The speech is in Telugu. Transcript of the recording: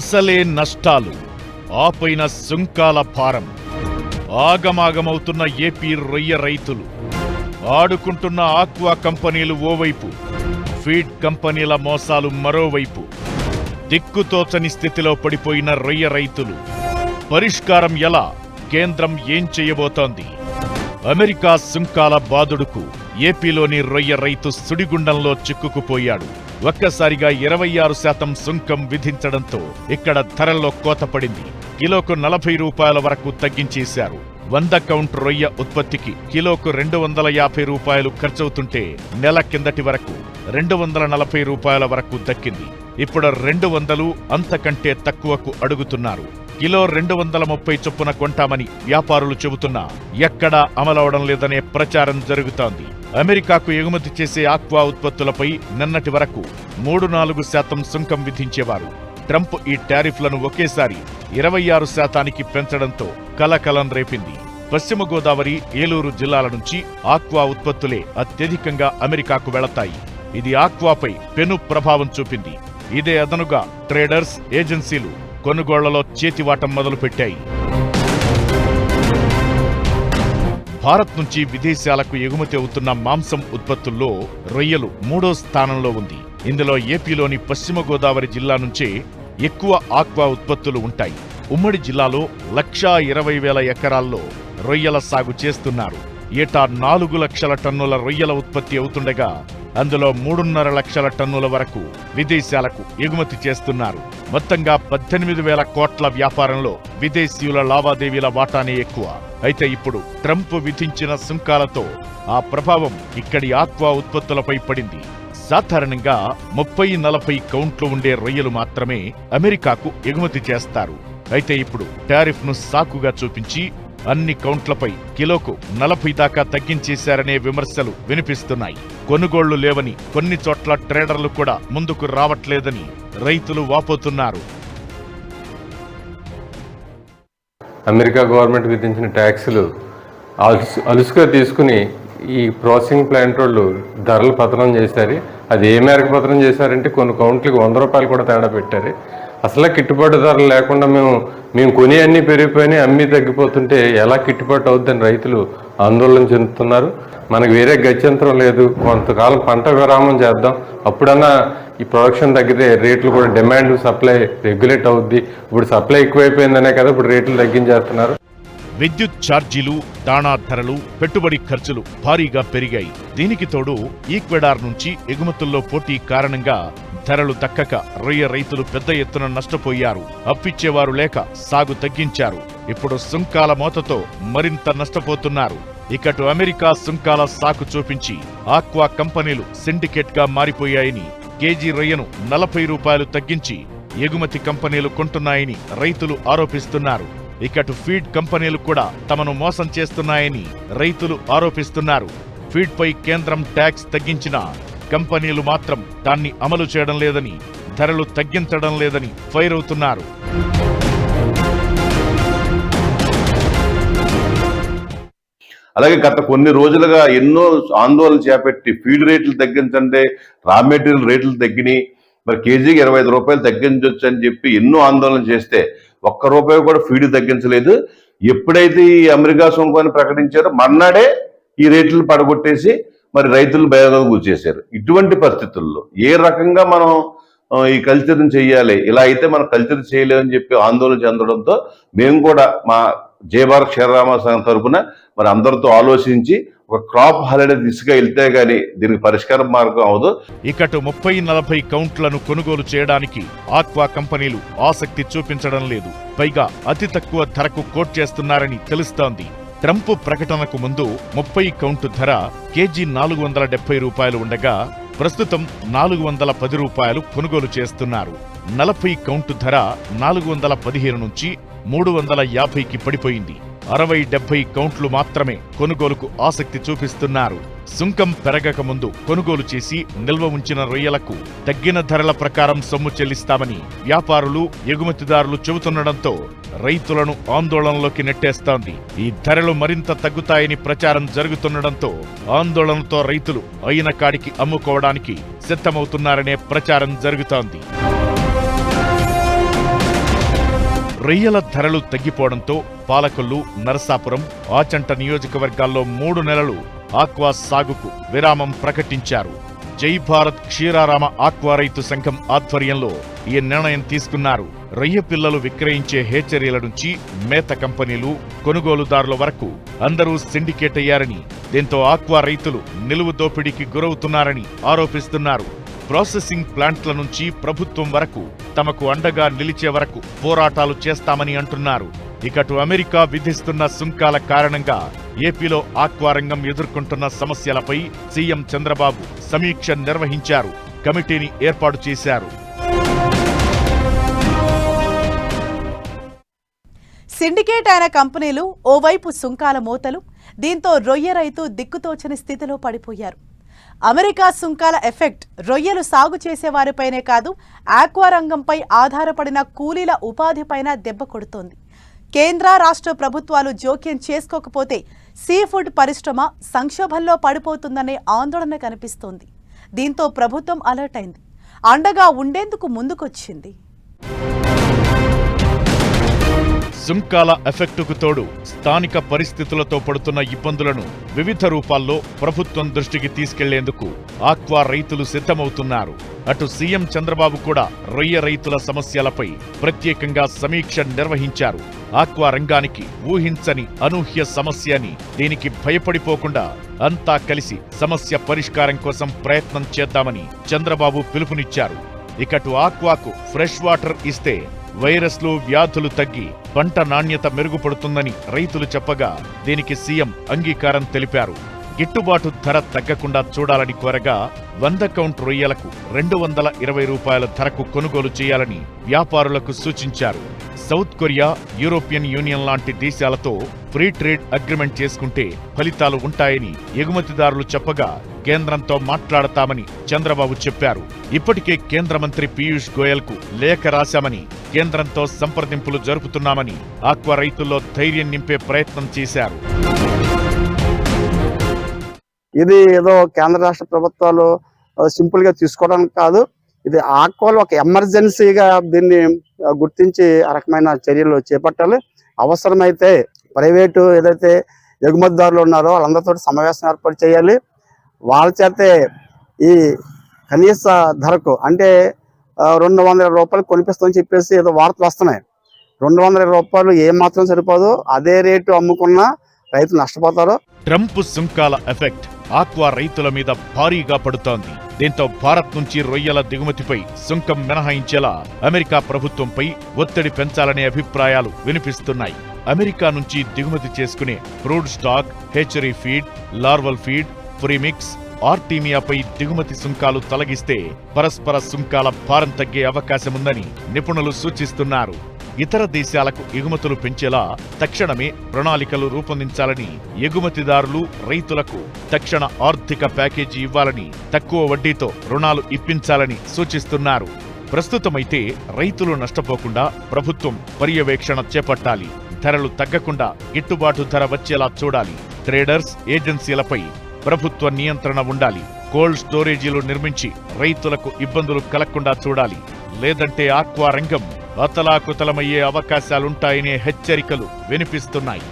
అసలే నష్టాలు. ఆపైన సుంకాల భారం. ఆగమాగమవుతున్న ఏపీ రొయ్య రైతులు. ఆడుకుంటున్న ఆక్వా కంపెనీలు ఓవైపు. ఫీడ్ కంపెనీల మోసాలు మరోవైపు. దిక్కుతోచని స్థితిలో పడిపోయిన రొయ్య రైతులు. పరిష్కారం ఎలా? కేంద్రం ఏం చేయబోతోంది? అమెరికా సుంకాల బాదుడుకు. ఏపీలోని రొయ్య రైతు సుడిగుండంలో చిక్కుకుపోయాడు. ఒక్కసారిగా ఇరవై ఆరు శాతం సుంకం విధించడంతో ఇక్కడ ధరల్లో కోతపడింది కిలోకు నలభై రూపాయల వరకు తగ్గించేశారు. వంద కౌంట్ రొయ్య ఉత్పత్తికి కిలోకు రెండు వందల యాభై రూపాయలు ఖర్చవుతుంటే నెల కిందటి వరకు రెండు వందల నలభై రూపాయల వరకు దక్కింది. ఇప్పుడు రెండు వందలు అంతకంటే తక్కువకు అడుగుతున్నారు. కిలో రెండు వందల ముప్పై చొప్పున కొంటామని వ్యాపారులు చెబుతున్నా ఎక్కడా అమలవడం లేదనే ప్రచారం జరుగుతోంది. అమెరికాకు ఎగుమతి చేసే ఆక్వా ఉత్పత్తులపై నిన్నటి వరకు మూడు నాలుగు శాతం సుంకం విధించేవారు. ట్రంప్ ఈ టారిఫ్లను ఒకేసారి ఇరవై ఆరు శాతానికి పెంచడంతో కలకలం రేపింది. పశ్చిమ గోదావరి ఏలూరు జిల్లాల నుంచి ఆక్వా ఉత్పత్తులే అత్యధికంగా అమెరికాకు వెళతాయి. ఇది ఆక్వాపై పెను ప్రభావం చూపింది. ఇదే అదనుగా ట్రేడర్స్ ఏజెన్సీలు కొనుగోళ్ళలో చేతివాటం మొదలుపెట్టాయి. భారత్ నుంచి విదేశాలకు ఎగుమతి అవుతున్న మాంసం ఉత్పత్తుల్లో రొయ్యలు మూడో స్థానంలో ఉంది. ఇందులో ఏపీలోని పశ్చిమ గోదావరి జిల్లా నుంచే ఎక్కువ ఆక్వా ఉత్పత్తులు ఉంటాయి. ఉమ్మడి జిల్లాలో లక్షా ఇరవై వేల ఎకరాల్లో రొయ్యల సాగు చేస్తున్నారు. ఏటా నాలుగు లక్షల టన్నుల రొయ్యల ఉత్పత్తి అవుతుండగా అందులో మూడున్నర లక్షల టన్నుల వరకు విదేశాలకు ఎగుమతి చేస్తున్నారు. మొత్తంగా పద్దెనిమిది వేల కోట్ల వ్యాపారంలో విదేశీయుల లావాదేవీల వాటానే ఎక్కువ. అయితే ఇప్పుడు ట్రంప్ విధించిన సుంకాలతో ఆ ప్రభావం ఇక్కడి ఆక్వా ఉత్పత్తులపై పడింది. సాధారణంగా ముప్పై నలభై కౌంట్లు ఉండే రొయ్యలు మాత్రమే అమెరికాకు ఎగుమతి చేస్తారు. అయితే ఇప్పుడు టారిఫ్ను సాకుగా చూపించి అన్ని కౌంట్లపై కిలోకు నలభై దాకా తగ్గించేశారనే విమర్శలు వినిపిస్తున్నాయి. కొనుగోళ్ళు లేవని కొన్ని చోట్ల ట్రేడర్లు కూడా ముందుకు రావట్లేదని రైతులు వాపోతున్నారు. అమెరికా గవర్నమెంట్ విధించిన ట్యాక్సులు అలుసు అలుసుగా తీసుకుని ఈ ప్రాసెసింగ్ ప్లాంట్ వాళ్ళు ధరలు పతనం చేశారు. అది ఏ మేరకు పతనం చేశారంటే కొన్ని కౌంట్లకు వంద రూపాయలు కూడా తేడా పెట్టారు. అసలు గిట్టుబాటు ధరలు లేకుండా మేము మేము కొని అన్నీ పెరిగిపోయినాయి అమ్మి తగ్గిపోతుంటే ఎలా గిట్టుబాటు అవుద్దని రైతులు ఆందోళన చెందుతున్నారు. మనకు వేరే గత్యంతరం లేదు. కొంతకాలం పంట విరామం చేద్దాం. అప్పుడన్నా ఈ ప్రొడక్షన్ తగ్గితే రేట్లు కూడా డిమాండ్ సప్లై రెగ్యులేట్ అవుద్ది. ఇప్పుడు సప్లై ఎక్కువైపోయిందనే కదా ఇప్పుడు రేట్లు తగ్గించేస్తున్నారు. విద్యుత్ ఛార్జీలు దాణా ధరలు పెట్టుబడి ఖర్చులు భారీగా పెరిగాయి. దీనికి తోడు ఈక్వెడార్ నుంచి ఎగుమతుల్లో పోటీ కారణంగా ధరలు దక్కక రొయ్య రైతులు పెద్ద ఎత్తున నష్టపోయారు. అప్పిచ్చేవారు లేక సాగు తగ్గించారు. ఇప్పుడు సుంకాల మోతతో మరింత నష్టపోతున్నారు. ఇకటు అమెరికా సుంకాల సాకు చూపించి ఆక్వా కంపెనీలు సిండికేట్గా మారిపోయాయని కేజీ రొయ్యను నలభై రూపాయలు తగ్గించి ఎగుమతి కంపెనీలు కొంటున్నాయని రైతులు ఆరోపిస్తున్నారు. ఇకటు ఫీడ్ కంపెనీలు కూడా తమను మోసం చేస్తున్నాయని రైతులు ఆరోపిస్తున్నారు. ఫీడ్పై కేంద్రం ట్యాక్స్ తగ్గించినా కంపెనీలు మాత్రం దాన్ని అమలు చేయడం లేదని ధరలు తగ్గించడం లేదని ఫైర్ అవుతున్నారు. అలాగే గత కొన్ని రోజులుగా ఎన్నో ఆందోళన చేపట్టి ఫీడ్ రేట్లు తగ్గించండి రా మెటీరియల్ రేట్లు తగ్గినాయి మరి కేజీకి ఇరవై ఐదు రూపాయలు తగ్గించవచ్చు అని చెప్పి ఎన్నో ఆందోళన చేస్తే ఒక్క రూపాయి కూడా ఫీడ్ తగ్గించలేదు. ఎప్పుడైతే ఈ అమెరికా సుంకాన్ని ప్రకటించారో మర్నాడే ఈ రేట్లు పడగొట్టేసి మరి రైతులు భయోగా గురిచేశారు ఇటువంటి పరిస్థితుల్లో ఏ రకంగా మనం ఈ కల్చర్ని చేయాలి ఇలా అయితే మనం కల్చర్ చేయలేమని చెప్పి ఆందోళన చెందడంతో మేము కూడా మా జయభారత్ క్షీరరామ సంఘం తరపున మరి అందరితో ఆలోచించి ఒక క్రాప్ హాలిడే దిశగా వెళ్తే గానీ దీనికి పరిష్కారం మార్గం అవదు. ఇకటు ముప్పై నలభై కౌంట్లను కొనుగోలు చేయడానికి ఆక్వా కంపెనీలు ఆసక్తి చూపించడం లేదు. పైగా అతి తక్కువ ధరకు కోట్ చేస్తున్నారని తెలుస్తోంది. ట్రంప్ ప్రకటనకు ముందు ముప్పై కౌంటు ధర కేజీ నాలుగు వందల డెబ్బై రూపాయలు ఉండగా ప్రస్తుతం నాలుగు వందల పది రూపాయలు కొనుగోలు చేస్తున్నారు. నలభై కౌంటు ధర నాలుగు వందల పదిహేను నుంచి మూడు వందల యాభైకి పడిపోయింది. అరవై డెబ్బై కౌంట్లు మాత్రమే కొనుగోలుకు ఆసక్తి చూపిస్తున్నారు. సుంకం పెరగక ముందు కొనుగోలు చేసి నిల్వ ఉంచిన రొయ్యలకు తగ్గిన ధరల ప్రకారం సొమ్ము చెల్లిస్తామని వ్యాపారులు ఎగుమతిదారులు చెబుతుండడంతో రైతులను ఆందోళనలోకి నెట్టేస్తోంది. ఈ ధరలు మరింత తగ్గుతాయని ప్రచారం జరుగుతుండడంతో ఆందోళనతో రైతులు అయిన కాడికి అమ్ముకోవడానికి సిద్ధమవుతున్నారనే ప్రచారం జరుగుతోంది. రొయ్యల ధరలు తగ్గిపోవడంతో పాలకొల్లు నరసాపురం ఆచంట నియోజకవర్గాల్లో మూడు నెలలు ఆక్వా సాగుకు విరామం ప్రకటించారు. జై భారత్ క్షీరారామ ఆక్వా రైతు సంఘం ఆధ్వర్యంలో ఈ నిర్ణయం తీసుకున్నారు. రొయ్య పిల్లలు విక్రయించే హేచరీల నుంచి మేత కంపెనీలు కొనుగోలుదారుల వరకు అందరూ సిండికేట్ అయ్యారని దీంతో ఆక్వా రైతులు నిలువు దోపిడీకి గురవుతున్నారని ఆరోపిస్తున్నారు. ప్రాసెసింగ్ ప్లాంట్ల నుంచి ప్రభుత్వం వరకు తమకు అండగా నిలిచే వరకు పోరాటాలు చేస్తామని అంటున్నారు. ఇకటు అమెరికా విధిస్తున్న సుంకాల కారణంగా ఏపీలో ఆక్వారంగం ఎదుర్కొంటున్న సమస్యలపై సీఎం చంద్రబాబు సమీక్ష నిర్వహించారు. కమిటీని ఏర్పాటు చేశారు. సిండికేట్ అయిన కంపెనీలు ఓవైపు సుంకాల మూతలు దీంతో రొయ్య రైతు దిక్కుతోచని స్థితిలో పడిపోయారు. అమెరికా సుంకాల ఎఫెక్ట్ రొయ్యలు సాగు చేసేవారిపైనే కాదు ఆక్వా రంగంపై ఆధారపడిన కూలీల ఉపాధిపైన దెబ్బ కొడుతోంది. కేంద్ర రాష్ట్ర ప్రభుత్వాలు జోక్యం చేసుకోకపోతే సీ ఫుడ్ పరిశ్రమ సంక్షోభంలో పడిపోతుందనే ఆందోళన కనిపిస్తోంది. దీంతో ప్రభుత్వం అలర్ట్ అయింది. అండగా ఉండేందుకు ముందుకొచ్చింది. సుంకాల ఎఫెక్టుకు తోడు స్థానిక పరిస్థితులతో పడుతున్న ఇబ్బందులను వివిధ రూపాల్లో ప్రభుత్వం దృష్టికి తీసుకెళ్ళేందుకు ఆక్వా రైతులు సిద్ధమవుతున్నారు. అటు సీఎం చంద్రబాబు కూడా రొయ్య రైతుల సమస్యలపై ప్రత్యేకంగా సమీక్ష నిర్వహించారు. ఆక్వా రంగానికి ఊహించని అనూహ్య సమస్య అని దీనికి భయపడిపోకుండా అంతా కలిసి సమస్య పరిష్కారం కోసం ప్రయత్నం చేద్దామని చంద్రబాబు పిలుపునిచ్చారు. ఇకటు ఆక్వాకు ఫ్రెష్ వాటర్ ఇస్తే వైరస్లు వ్యాధులు తగ్గి పంట నాణ్యత మెరుగుపడుతుందని రైతులు చెప్పగా దీనికి సీఎం అంగీకారం తెలిపారు. గిట్టుబాటు ధర తగ్గకుండా చూడాలని కోరగా వంద కౌంట్ రొయ్యలకు రెండు వందల ఇరవై రూపాయల ధరకు కొనుగోలు చేయాలని వ్యాపారులకు సూచించారు. సౌత్ కొరియా యూరోపియన్ యూనియన్ లాంటి దేశాలతో ఫ్రీ ట్రేడ్ అగ్రిమెంట్ చేసుకుంటే ఫలితాలు ఉంటాయని ఎగుమతిదారులు చెప్పగా కేంద్రంతో మాట్లాడతామని చంద్రబాబు చెప్పారు. ఇప్పటికే కేంద్ర మంత్రి పీయూష్ గోయల్కు లేఖ రాశామని కేంద్రంతో సంప్రదింపులు జరుపుతున్నామని ఆక్వా రైతుల్లో ధైర్యం నింపే ప్రయత్నం చేశారు. ఇది ఏదో కేంద్ర రాష్ట్ర ప్రభుత్వాలు సింపుల్గా సింపుల్గా తీసుకోవడానికి కాదు. ఇది ఆక్వాలు ఒక ఎమర్జెన్సీగా దీన్ని గుర్తించి ఆ రకమైన చర్యలు చేపట్టాలి. అవసరమైతే ప్రైవేటు ఏదైతే ఎగుమతిదారులు ఉన్నారో వాళ్ళందరితో సమావేశం ఏర్పాటు చేయాలి. వాళ్ళ చేతే ఈ కనీస ధరకు అంటే రెండు వందల రూపాయలు కొనిపిస్తామని చెప్పేసి ఏదో వార్తలు వస్తున్నాయి. రెండు వందల రూపాయలు ఏమాత్రం సరిపోదు అదే రేటు అమ్ముకున్నా రైతులు నష్టపోతారు. ట్రంప్ సుంకాల ఎఫెక్ట్ ఆక్వా రైతుల మీద భారీగా పడుతోంది. దీంతో భారత్ నుంచి రొయ్యల దిగుమతిపై సుంకం మినహాయించేలా అమెరికా ప్రభుత్వంపై ఒత్తిడి పెంచాలనే అభిప్రాయాలు వినిపిస్తున్నాయి. అమెరికా నుంచి దిగుమతి చేసుకునే brood stock hatchery feed larval feed premix ఆర్టీమియాపై దిగుమతి సుంకాలు తొలగిస్తే పరస్పర సుంకాల భారం తగ్గే అవకాశముందని నిపుణులు సూచిస్తున్నారు. ఇతర దేశాలకు ఎగుమతులు పెంచేలా తక్షణమే ప్రణాళికలు రూపొందించాలని ఎగుమతిదారులు రైతులకు తక్షణ ఆర్థిక ప్యాకేజీ ఇవ్వాలని తక్కువ వడ్డీతో రుణాలు ఇప్పించాలని సూచిస్తున్నారు. ప్రస్తుతమైతే రైతులు నష్టపోకుండా ప్రభుత్వం పర్యవేక్షణ చేపట్టాలి. ధరలు తగ్గకుండా గిట్టుబాటు ధర వచ్చేలా చూడాలి. ట్రేడర్స్ ఏజెన్సీలపై ప్రభుత్వ నియంత్రణ ఉండాలి. కోల్డ్ స్టోరేజీలు నిర్మించి రైతులకు ఇబ్బందులు కలగకుండా చూడాలి. లేదంటే ఆక్వా రంగం అతలాకుతలమయ్యే అవకాశాలుంటాయనే హెచ్చరికలు వినిపిస్తున్నాయి.